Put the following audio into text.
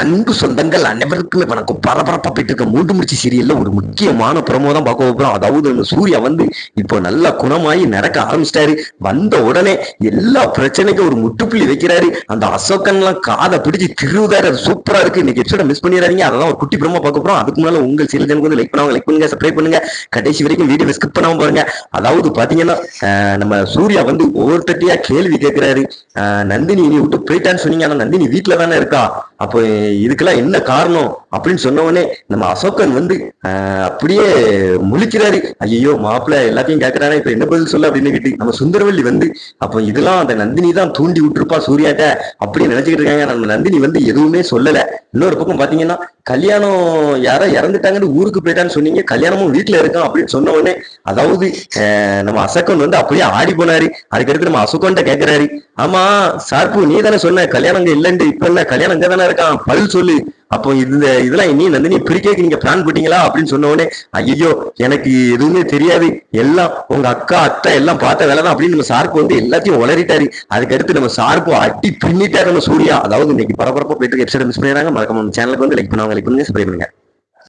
அன்பு சொந்தங்கள் அனைவருக்குமே வணக்கம். பரபரப்பாக போயிட்டு இருக்க மூன்று முடிச்சு சீரியல்ல ஒரு முக்கியமான பிரமோ தான் பார்க்க போகிறோம் அதாவது நம்ம சூர்யா வந்து இப்போ நல்லா குணமாயி நடக்க ஆரம்பிச்சிட்டாரு. வந்த உடனே எல்லா பிரச்சனைக்கும் ஒரு முட்டுப்புள்ளி வைக்கிறாரு. அந்த அசோகன்லாம் காதை பிடிச்சி திருவுதாரு அது சூப்பரா இருக்கு. இன்னைக்கு எபிசோட மிஸ் பண்ணிடுறாங்க அதெல்லாம் ஒரு குட்டி பிரமோ பார்க்க போறோம். அதுக்கு முன்னால உங்கள் சீரியல் ஜனக்கு வந்து லைக் பண்ணுவாங்க. லைக் பண்ணுங்க சப்ஸ்கிரைப் பண்ணுங்க. கடைசி வரைக்கும் வீடியோ ஸ்கிப் பண்ணாம பாருங்க. அதாவது பாத்தீங்கன்னா நம்ம சூர்யா வந்து ஒவ்வொருத்தட்டியா கேள்வி கேட்கிறாரு. நந்தினி நீ விட்டு போயிட்டான்னு சொன்னீங்க. ஆனா நந்தினி வீட்டுல தானே இருக்கா? அப்போ இதுக்கெல்லாம் என்ன காரணம்? அப்படின்னு சொன்ன உடனே நம்ம அசோகன் வந்து அப்படியே முழிக்கிறாரு. ஐயோ மாப்பிள்ள எல்லாத்தையும் கேட்கறானே இப்ப என்ன பதில் சொல்ல அப்படின்னு கேட்டு நம்ம சுந்தரவல்லி வந்து அப்போ இதெல்லாம் அந்த நந்தினி தான் தூண்டி விட்டுருப்பா சூர்யாட்ட அப்படி நினைச்சுக்கிட்டு இருக்காங்க. நம்ம நந்தினி வந்து எதுவுமே சொல்லல. இன்னொரு பக்கம் பாத்தீங்கன்னா கல்யாணம் யாரோ இறந்துட்டாங்கன்னு ஊருக்கு போயிட்டான்னு சொன்னீங்க கல்யாணமும் வீட்டுல இருக்கான் அப்படின்னு சொன்ன உடனே அதாவது நம்ம அசோகன் வந்து அப்படியே ஆடி போனாரு. அதுக்கடுத்து நம்ம அசோகன்ட்ட கேட்கிறாரு ஆமா சார்பு நீ தானே சொன்ன கல்யாணம் இல்லைன்ட்டு இல்லைன்னு இப்ப இல்ல கல்யாணம் இங்க தானே இருக்கான் பதில் சொல்லு. அப்போ இந்த இதெல்லாம் நீ நந்தினி பிரிக்க நீங்க பிளான் போட்டீங்களா அப்படின்னு சொன்ன உடனே ஐயோ எனக்கு எதுவுமே தெரியாது. எல்லாம் உங்க அக்கா அத்தை எல்லாம் பார்த்த வேலை தான் அப்படின்னு நம்ம சார்பு வந்து எல்லாத்தையும் உளறிட்டாரு. அதுக்கடுத்து நம்ம சார்பு அட்டி பின்னிட்டாரு நம்ம சூர்யா. அதாவது இன்னைக்கு பரபரப்பா போயிட்டு எபிசோட மிஸ் பண்ணிடுறாங்க. மறக்காம நம்ம சேனலுக்கு வந்து லைக் பண்ணுவாங்க லைக் பண்ணுங்க சப்ஸ்கிரைப் பண்ணுங்க.